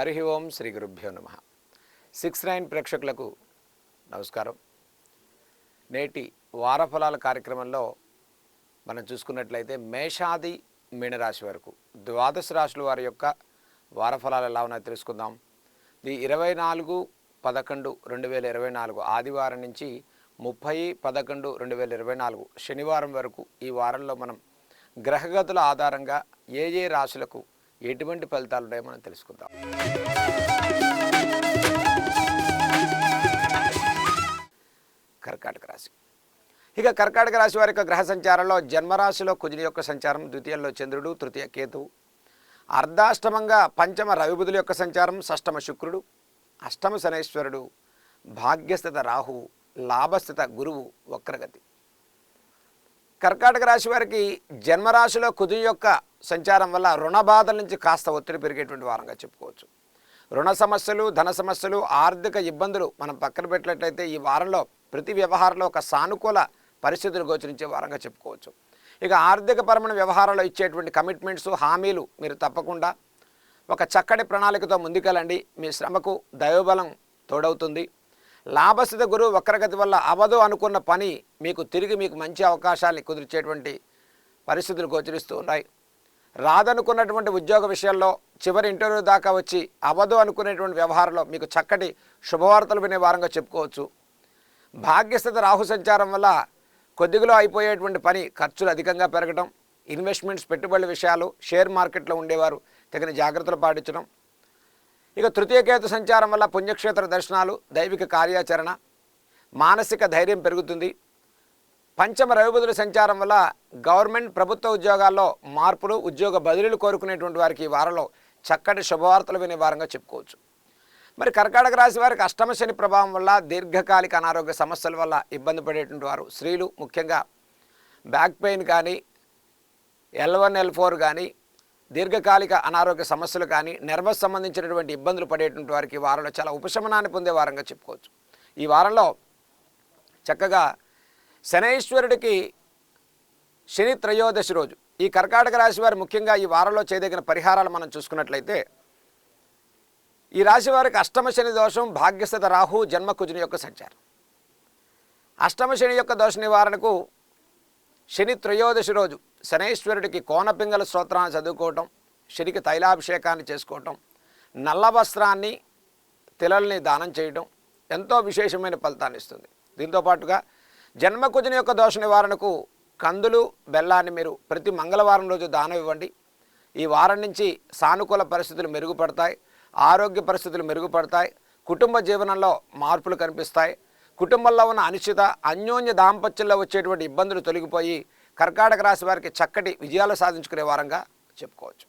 హరి ఓం శ్రీ గురుభ్యో నమ. Six nine ప్రేక్షకులకు నమస్కారం. నేటి వారఫలాల కార్యక్రమంలో మనం చూసుకున్నట్లయితే మేషాది మీనరాశి వరకు ద్వాదశ రాశుల వారి యొక్క వారఫలాలు ఎలా ఉన్నాయో తెలుసుకుందాం. ఇది ఇరవై నాలుగు పదకొండు రెండు వేల ఇరవై నాలుగు ఆదివారం నుంచి ముప్పై పదకొండు రెండు వేల ఇరవై నాలుగు శనివారం వరకు ఈ వారంలో మనం గ్రహగతుల ఆధారంగా ఏ ఏ రాశులకు ఎటువంటి ఫలితాలు ఉన్నాయో మనం తెలుసుకుందాం. కర్కాటక రాశి. ఇక కర్కాటక రాశి వారి యొక్క గ్రహ సంచారంలో జన్మరాశిలో కుజుని యొక్క సంచారం ద్వితీయంలో చంద్రుడు తృతీయ కేతువు. అర్ధాష్టమంగా పంచమ రవిబుధుల యొక్క సంచారం షష్టమ శుక్రుడు అష్టమ శనేశ్వరుడు భాగ్యస్థిత రాహువు లాభస్థిత గురువు వక్రగతి. కర్కాటక రాశి వారికి జన్మరాశిలో కుజుని యొక్క సంచారం వల్ల రుణ బాధల నుంచి కాస్త ఒత్తిడి పెరిగేటువంటి వారంగా చెప్పుకోవచ్చు. రుణ సమస్యలు ధన సమస్యలు ఆర్థిక ఇబ్బందులు మనం పక్కన పెట్టినట్లయితే ఈ వారంలో ప్రతి వ్యవహారంలో ఒక సానుకూల పరిస్థితులు గోచరించే వారంగా చెప్పుకోవచ్చు. ఇక ఆర్థిక పరమైన వ్యవహారాల్లో ఇచ్చేటువంటి కమిట్మెంట్స్ హామీలు మీరు తప్పకుండా ఒక చక్కటి ప్రణాళికతో ముందుకెళ్ళండి. మీ శ్రమకు దైవబలం తోడవుతుంది. లాభస్థిత గురువు వక్రగతి వల్ల అవదు అనుకున్న పని మీకు తిరిగి మీకు మంచి అవకాశాన్ని కుదిర్చేటువంటి పరిస్థితులు గోచరిస్తూ ఉన్నాయి. రాదనుకున్నటువంటి ఉద్యోగ విషయాల్లో చివరి ఇంటర్వ్యూ దాకా వచ్చి అవదు అనుకునేటువంటి వ్యవహారంలో మీకు చక్కటి శుభవార్తలు వినే వారంగా చెప్పుకోవచ్చు. భాగ్యస్థిత రాహు సంచారం వల్ల కొద్దిగలో అయిపోయేటువంటి పని ఖర్చులు అధికంగా పెరగడం ఇన్వెస్ట్మెంట్స్ పెట్టుబడుల విషయాలు షేర్ మార్కెట్లో ఉండేవారు తగిన జాగ్రత్తలు పాటించడం. ఇక తృతీయకేతు సంచారం వల్ల పుణ్యక్షేత్ర దర్శనాలు దైవిక కార్యాచరణ మానసిక ధైర్యం పెరుగుతుంది. పంచమ రవిబుధుల సంచారం వల్ల గవర్నమెంట్ ప్రభుత్వ ఉద్యోగాల్లో మార్పులు ఉద్యోగ బదిలీలు కోరుకునేటువంటి వారికి ఈ వారంలో చక్కటి శుభవార్తలు వినే వారంగా చెప్పుకోవచ్చు. మరి కర్కాటక రాశి వారికి అష్టమ శని ప్రభావం వల్ల దీర్ఘకాలిక అనారోగ్య సమస్యల వల్ల ఇబ్బంది పడేటువంటి వారు స్త్రీలు ముఖ్యంగా బ్యాక్ పెయిన్ కానీ ఎల్ వన్ ఎల్ ఫోర్ కానీ దీర్ఘకాలిక అనారోగ్య సమస్యలు కానీ నర్వస్ సంబంధించినటువంటి ఇబ్బందులు పడేటువంటి వారికి వారంలో చాలా ఉపశమనాన్ని పొందే వారంగా చెప్పుకోవచ్చు. ఈ వారంలో చక్కగా శనైశ్వరుడికి శని త్రయోదశి రోజు. ఈ కర్కాటక రాశి వారు ముఖ్యంగా ఈ వారంలో చేయదగిన పరిహారాలు మనం చూసుకున్నట్లయితే ఈ రాశి వారికి అష్టమ శని దోషం భాగ్యస్థత రాహు జన్మకుజుని యొక్క సంచారం. అష్టమ శని యొక్క దోష నివారణకు శని త్రయోదశి రోజు శనైశ్వరుడికి కోనపింగల స్తోత్రాన్ని చదువుకోవటం శనికి తైలాభిషేకాన్ని చేసుకోవటం నల్ల వస్త్రాన్ని తిలల్ని దానం చేయడం ఎంతో విశేషమైన ఫలితాన్ని ఇస్తుంది. దీంతో పాటుగా జన్మకుజుని యొక్క దోష నివారణకు కందులు బెల్లాన్ని మీరు ప్రతి మంగళవారం రోజు దానం ఇవ్వండి. ఈ వారం నుంచి సానుకూల పరిస్థితులు మెరుగుపడతాయి ఆరోగ్య పరిస్థితులు మెరుగుపడతాయి కుటుంబ జీవనంలో మార్పులు కనిపిస్తాయి. కుటుంబంలో ఉన్న అనిశ్చిత అన్యోన్య దాంపత్యంలో వచ్చేటువంటి ఇబ్బందులు తొలగిపోయి కర్కాటక రాశి వారికి చక్కటి విజయాలు సాధించుకునే వారంగా చెప్పుకోవచ్చు.